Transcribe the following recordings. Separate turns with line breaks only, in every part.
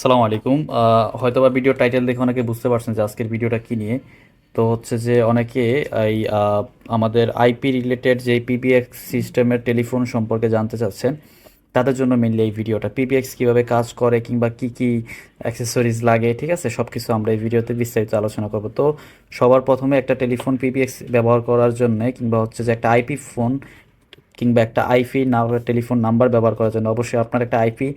সালামু আলাইকুম। আহ, হয়তোবা ভিডিও টাইটেল দেখে অনেকে বুঝতে পারছেন যে আজকের ভিডিওটা কী নিয়ে। তো হচ্ছে যে অনেকে এই আমাদের আইপি রিলেটেড যে পিবিএক্স সিস্টেমের টেলিফোন সম্পর্কে জানতে চাচ্ছেন তাদের জন্য মেনলি এই ভিডিওটা পিবিএক্স কীভাবে কাজ করে কিংবা কি কি অ্যাক্সেসরিজ লাগে ঠিক আছে? সব কিছু আমরা এই ভিডিওতে বিস্তারিত আলোচনা করব। তো সবার প্রথমে একটা টেলিফোন পিবিএক্স ব্যবহার করার জন্য কিংবা হচ্ছে যে একটা আইপি ফোন কিংবা একটা আইপি না টেলিফোন নাম্বার ব্যবহার করার জন্য অবশ্যই আপনার একটা আইপি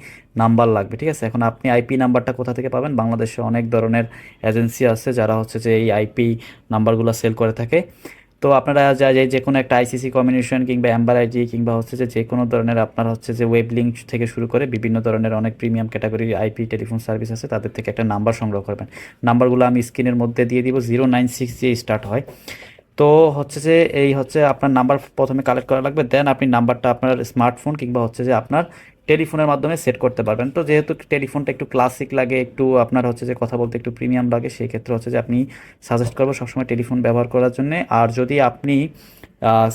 নাম্বার লাগবে, ঠিক আছে? এখন আপনি আইপি নাম্বারটা কোথা থেকে পাবেন? বাংলাদেশে অনেক ধরনের এজেন্সি আছে যারা হচ্ছে যে এই আইপি নাম্বারগুলো সেল করে থাকে। তো আপনারা যা যে যে কোনো একটা আইসিসি কমিউনিকেশন কিংবা অ্যাম্বার আইডি কিংবা হচ্ছে যে যে কোনো ধরনের আপনার হচ্ছে যে ওয়েব লিঙ্ক থেকে শুরু করে বিভিন্ন ধরনের অনেক premium category IP telephone service আছে, তাদের থেকে একটা নাম্বার সংগ্রহ করবেন। নাম্বারগুলো আমি স্ক্রিনের মধ্যে দিয়ে দিব জিরো নাইন সিক্স দিয়ে স্টার্ট হয়। তো হচ্ছে যে এই হচ্ছে আপনার নাম্বার প্রথমে কালেক্ট করা লাগবে দেন আপনি নাম্বারটা আপনার স্মার্টফোন কিংবা হচ্ছে যে আপনার টেলিফোনের মাধ্যমে সেট করতে পারবেন। তো যেহেতু টেলিফোনটা একটু ক্লাসিক লাগে একটু আপনার হচ্ছে যে কথা বলতে একটু প্রিমিয়াম লাগে সেই ক্ষেত্রে হচ্ছে যে আপনি সাজেস্ট করব সবসময় টেলিফোন ব্যবহার করার জন্য। আর যদি আপনি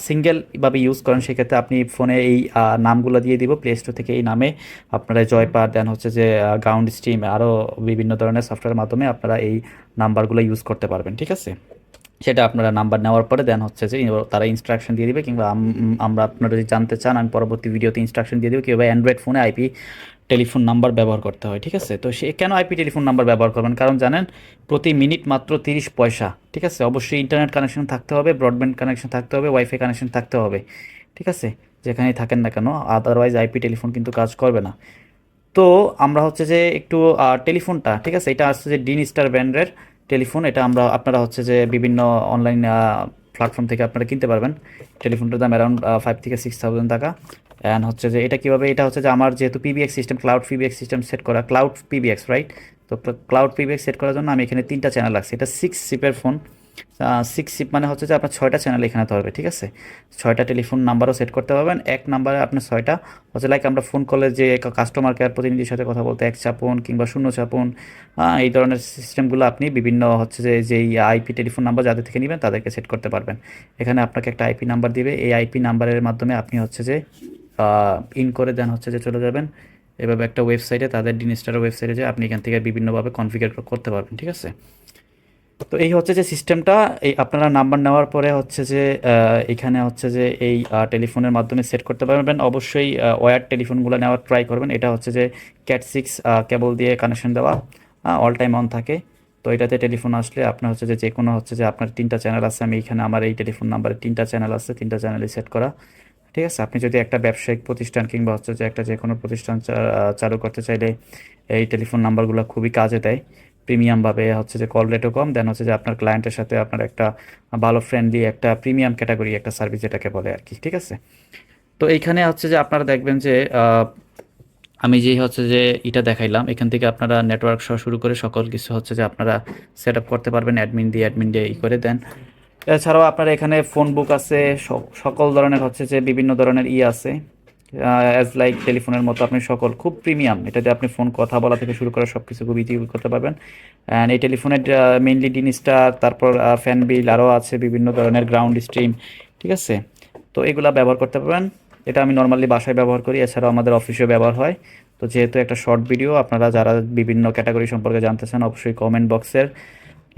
সিঙ্গেলভাবে ইউজ করেন সেক্ষেত্রে আপনি ফোনে এই নামগুলো দিয়ে দিব। প্লে স্টোর থেকে এই নামে আপনারা জয়পার দেন হচ্ছে যে গ্রাউন্ড স্ট্রিম আরও বিভিন্ন ধরনের সফটওয়্যারের মাধ্যমে আপনারা এই নাম্বারগুলো ইউজ করতে পারবেন ঠিক আছে? সেটা আপনারা নাম্বার নেওয়ার পরে দেন হচ্ছে যে তারা ইনস্ট্রাকশন দিয়ে দিবে কিংবা আমরা আপনারা যদি জানতে চান, আমি পরবর্তী ভিডিওতে ইনস্ট্রাকশন দিয়ে দেবো কীভাবে অ্যান্ড্রয়েড ফোনে আইপি টেলিফোন নাম্বার ব্যবহার করতে হয়, ঠিক আছে? তো সে, কেন আইপি টেলিফোন নাম্বার ব্যবহার করবেন? কারণ জানেন, প্রতি মিনিট মাত্র তিরিশ পয়সা, ঠিক আছে? অবশ্যই ইন্টারনেট কানেকশন থাকতে হবে ব্রডব্যান্ড কানেকশন থাকতে হবে ওয়াইফাই কানেকশন থাকতে হবে, ঠিক আছে? যেখানেই থাকেন না কেন আদারওয়াইজ আইপি টেলিফোন কিন্তু কাজ করবে না। তো আমরা হচ্ছে যে একটু টেলিফোনটা ঠিক আছে? এটা আসছে যে ডিন স্টার ব্র্যান্ডের টেলিফোন, এটা আমরা, আপনারা হচ্ছে যে বিভিন্ন অনলাইন প্ল্যাটফর্ম থেকে আপনারা কিনতে পারবেন। টেলিফোনটার দাম অ্যারাউন্ড ফাইভ থেকে সিক্স থাউজেন্ড টাকা। অ্যান্ড হচ্ছে যে এটা কীভাবে, এটা হচ্ছে যে আমার যেহেতু PBX system cloud PBX system set করা ক্লাউড পিবিএক্স রাইট তো ক্লাউড পিবিএক্স সেট করার জন্য আমি এখানে তিনটা চ্যানেল লাগছে এটা সিক্স সিপের ফোন সিক্স সিপ মানে হচ্ছে যে আপনার ছয়টা চ্যানেল এখানে ধরবে, ঠিক আছে? ছয়টা টেলিফোন নাম্বারও সেট করতে পারবেন। এক নাম্বারে আপনার ছয়টা, হচ্ছে লাইক আমরা ফোন করলে যে কাস্টমার কেয়ার প্রতিনিধির সাথে কথা বলতে, এক চাপন কিংবা শূন্য চাপন এই ধরনের সিস্টেমগুলো আপনি বিভিন্ন হচ্ছে যে, যেই আইপি টেলিফোন নাম্বার যাদের থেকে নেবেন তাদেরকে সেট করতে পারবেন। এখানে আপনাকে একটা আইপি নাম্বার দিবে। এই আইপি নাম্বারের মাধ্যমে আপনি হচ্ছে যে ইন করে দেন হচ্ছে যে চলে যাবেন। এভাবে একটা ওয়েবসাইটে তাদের ডিনিস্টারের ওয়েবসাইটে যে আপনি এখান থেকে বিভিন্নভাবে কনফিগার করতে পারবেন, ঠিক আছে? তো এই হচ্ছে যে সিস্টেমটা এই আপনারা নাম্বার নেওয়ার পরে হচ্ছে যে এখানে হচ্ছে যে এই টেলিফোনের মাধ্যমে সেট করতে পারবেন। অবশ্যই ওয়ার টেলিফোনগুলো নেওয়ার ট্রাই করবেন। এটা হচ্ছে যে ক্যাট সিক্স কেবল দিয়ে কানেকশন দেওয়া অল টাইম অন থাকে। তো এটাতে টেলিফোন আসলে আপনার হচ্ছে যে যে কোনো হচ্ছে যে আপনার তিনটা চ্যানেল আছে, আমি এখানে আমার এই টেলিফোন নাম্বারে তিনটা চ্যানেল আছে, তিনটা চ্যানেলে সেট করা। ঠিক আছে? আপনি যদি একটা ব্যবসায়িক প্রতিষ্ঠান কিংবা হচ্ছে যে একটা যে কোনো প্রতিষ্ঠান চালু করতে চাইলে এই টেলিফোন নাম্বারগুলো খুবই কাজে দেয়। প্রিমিয়ামভাবে হচ্ছে যে কল রেটও কম দেন হচ্ছে যে আপনার ক্লায়েন্টের সাথে আপনার একটা ভালো ফ্রেন্ডলি একটা প্রিমিয়াম ক্যাটাগরি একটা সার্ভিস যেটাকে বলে আর কি, ঠিক আছে? তো এইখানে হচ্ছে যে আপনারা দেখবেন যে আমি যেই হচ্ছে যে এটা দেখাইলাম, এখান থেকে আপনারা নেটওয়ার্ক সহ শুরু করে সকল কিছু হচ্ছে যে আপনারা সেট আপ করতে পারবেন অ্যাডমিন দিয়ে অ্যাডমিন দিয়ে ই করে দেন এছাড়াও আপনার এখানে ফোন বুক আছে সকল ধরনের হচ্ছে যে বিভিন্ন ধরনের ই আছে। অ্যাজ লাইক টেলিফোনের মতো আপনি সকল খুব প্রিমিয়াম এটাতে আপনি ফোন কথা বলা থেকে শুরু করে সব কিছু খুব ইজি করতে পারবেন। অ্যান্ড এই টেলিফোনের মেইনলি ডিনিস্টার তারপর ফ্যান বিল আরও আছে, বিভিন্ন ধরনের গ্রাউন্ড স্ট্রিম ঠিক আছে? তো এগুলা ব্যবহার করতে পারবেন। এটা আমি নর্মালি বাসায় ব্যবহার করি, এছাড়াও আমাদের অফিসেও ব্যবহার হয়। তো যেহেতু একটা শর্ট ভিডিও আপনারা যারা বিভিন্ন ক্যাটাগরি সম্পর্কে জানতে চান, অবশ্যই কমেন্ট বক্সের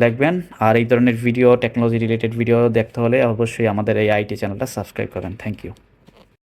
লিখবেন। আর এই ধরনের ভিডিও টেকনোলজি রিলেটেড ভিডিও দেখতে হলে অবশ্যই আমাদের এই আইটি চ্যানেলটা সাবস্ক্রাইব করেন থ্যাংক ইউ